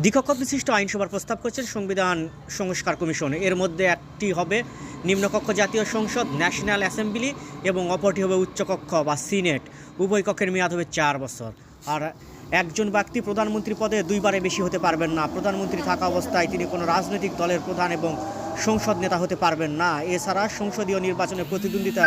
দ্বিকক্ষ বিশিষ্ট আইনসভার প্রস্তাব করছেন সংবিধান সংস্কার কমিশন। এর মধ্যে একটি হবে নিম্নকক্ষ জাতীয় সংসদ, ন্যাশনাল অ্যাসেম্বলি এবং অপরটি হবে উচ্চকক্ষ বা সিনেট। উভয় কক্ষের মেয়াদ হবে চার বছর। আর একজন ব্যক্তি প্রধানমন্ত্রী পদে দুইবারে বেশি হতে পারবেন না। প্রধানমন্ত্রী থাকা অবস্থায় তিনি কোনো রাজনৈতিক দলের প্রধান এবং সংসদ নেতা হতে পারবেন না। এছাড়া সংসদীয় নির্বাচনে প্রতিদ্বন্দ্বিতা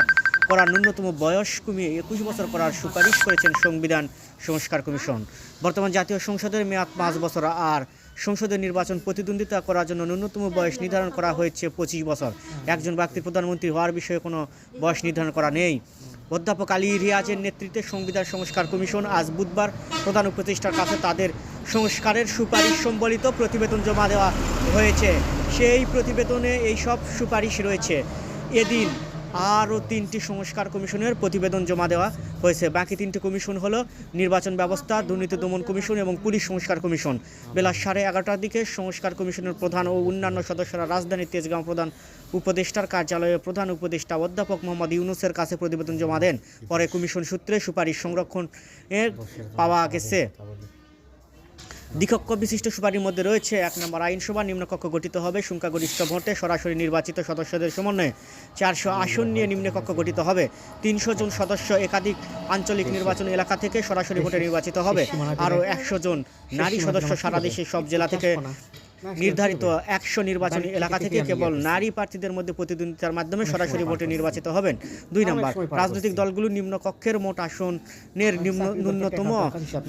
করার ন্যূনতম বয়স কমিয়ে একুশ বছর করার সুপারিশ করেছেন সংবিধান সংস্কার কমিশন। বর্তমান জাতীয় সংসদের মেয়াদ পাঁচ বছর আর সংসদের নির্বাচন প্রতিদ্বন্দ্বিতা করার জন্য ন্যূনতম বয়স নির্ধারণ করা হয়েছে পঁচিশ বছর। একজন ব্যক্তি প্রধানমন্ত্রী হওয়ার বিষয়ে কোনো বয়স নির্ধারণ করা নেই। অধ্যাপক আলী রিয়াজের নেতৃত্বে সংবিধান সংস্কার কমিশন আজ বুধবার প্রধান উপদেষ্টার কাছে তাদের সংস্কারের সুপারিশ সম্বলিত প্রতিবেদন জমা দেওয়া হয়েছে। সেই প্রতিবেদনে এই সব সুপারিশ রয়েছে। এদিন আরও তিনটি সংস্কার কমিশনের প্রতিবেদন জমা দেওয়া হয়েছে। বাকি তিনটি কমিশন হলো নির্বাচন ব্যবস্থা, দুর্নীতি দমন কমিশন এবং পুলিশ সংস্কার কমিশন। বেলা সাড়ে এগারোটার দিকে সংস্কার কমিশনের প্রধান ও অন্যান্য সদস্যরা রাজধানীর তেজগাঁও প্রধান উপদেষ্টার কার্যালয়ে প্রধান উপদেষ্টা অধ্যাপক মোহাম্মদ ইউনুসের কাছে প্রতিবেদন জমা দেন। পরে কমিশন সূত্রে সুপারিশ সংরক্ষণের পাওয়া গেছে। দ্বিকক্ষ বিশিষ্ট সুপারির মধ্যে রয়েছে এক নম্বর আইনসভা নিম্নকক্ষ গঠিত হবে সংখ্যাগরিষ্ঠ ভোটে সরাসরি নির্বাচিত সদস্যদের সমন্বয়ে চারশো আসন নিয়ে নিম্নকক্ষ গঠিত হবে। তিনশো জন সদস্য একাধিক আঞ্চলিক নির্বাচন এলাকা থেকে সরাসরি ভোটে নির্বাচিত হবে। আরও একশো জন নারী সদস্য সারা দেশের সব জেলা থেকে নির্ধারিত একশো নির্বাচনী এলাকা থেকে কেবল নারী প্রার্থীদের মধ্যে প্রতিদ্বন্দ্বিতার মাধ্যমে সরাসরি ভোটে নির্বাচিত হবেন। দুই নম্বর রাজনৈতিক দলগুলো নিম্নকক্ষের মোট আসনের নিম্ন ন্যূনতম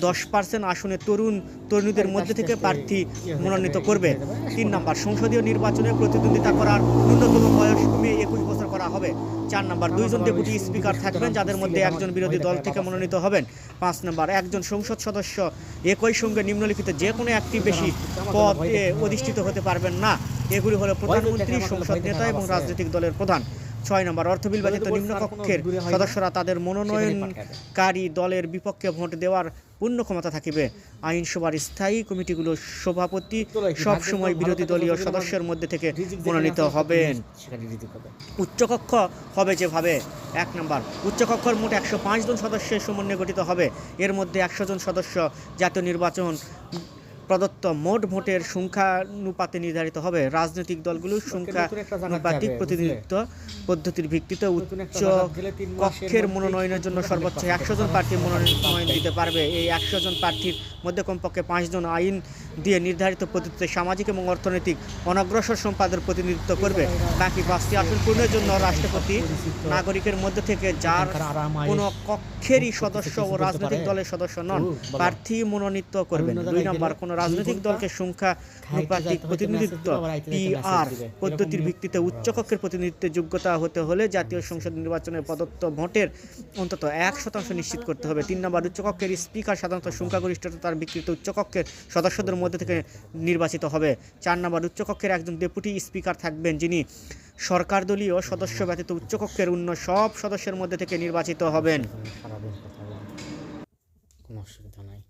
দশ পার্সেন্ট আসনে তরুণ তরুণীদের মধ্যে থেকে প্রার্থী মনোনীত করবে। তিন নম্বর সংসদীয় নির্বাচনে প্রতিদ্বন্দ্বিতা করার ন্যূনতম বয়স কমিয়ে করা হবে। চার নম্বর দুইজন ডেপুটি স্পিকার থাকবেন যাদের মধ্যে একজন বিরোধী দল থেকে মনোনীত হবেন। পাঁচ নম্বর একজন সংসদ সদস্য একই সঙ্গে নিম্নলিখিত যে কোনো একটি বেশি পদে অধিষ্ঠিত হতে পারবেন না। এগুলি হলো প্রধানমন্ত্রী সংসদ নেতা এবং রাজনৈতিক দলের প্রধান। ছয় নম্বর অর্থ বিল ব্যতীত নিম্নকক্ষের সদস্যরা তাদের মনোনয়নকারী দলের বিপক্ষে ভোট দেওয়ার পূর্ণ ক্ষমতা থাকিবে। আইনসভার স্থায়ী কমিটিগুলোর সভাপতি সবসময় বিরোধী দলীয় সদস্যের মধ্যে থেকে মনোনীত হবেন। উচ্চকক্ষ হবে যেভাবে এক নম্বর উচ্চকক্ষর মোট একশো পাঁচ জন সদস্যের সমন্বয়ে গঠিত হবে। এর মধ্যে একশো জন সদস্য জাতীয় নির্বাচন প্রদত্ত মোট ভোটের সংখ্যানুপাতে নির্ধারিত হবে। রাজনৈতিক দলগুলোর সংখ্যানুপাতিক প্রতিনিধিত্ব পদ্ধতির ভিত্তিতে উচ্চ কক্ষের মনোনয়নের জন্য সর্বোচ্চ একশো জন প্রার্থী মনোনয়ন দিতে পারবে। এই একশো জন প্রার্থীর মধ্যে কমপক্ষে পাঁচজন আইন দিয়ে নির্ধারিত পদ্ধতিতে সামাজিক এবং অর্থনৈতিক অনগ্রসর সম্পাদের প্রতিনিধিত্ব করবে। বাকি পাঁচটি আসন পূরণের জন্য রাষ্ট্রপতি নাগরিকের মধ্যে থেকে যার কোনো কক্ষেরই সদস্য ও রাজনৈতিক দলের সদস্য নন, প্রার্থী মনোনীত করবেন। দুই নম্বর, কোনো রাজনৈতিক দলকে সংখ্যানুপাতিক প্রতিনিধিত্ব পিআর পদ্ধতির ভিত্তিতে উচ্চকক্ষের প্রতিনিধিত্বের যোগ্যতা হতে হলে জাতীয় সংসদ নির্বাচনে প্রদত্ত ভোটের অন্তত এক শতাংশ নিশ্চিত করতে হবে। তিন নম্বর, উচ্চকক্ষের স্পিকার সাধারণত সংখ্যাগরিষ্ঠতা তার বিকৃত উচ্চকক্ষের সদস্যদের মধ্যে থেকে নির্বাচিত হবে। চার নম্বর উচ্চকক্ষের একজন ডেপুটি স্পিকার থাকবেন যিনি সরকার দলীয় সদস্য ব্যতীত উচ্চকক্ষের অন্য সব সদস্যের মধ্যে থেকে নির্বাচিত হবেন। কোনো অসুবিধা নাই।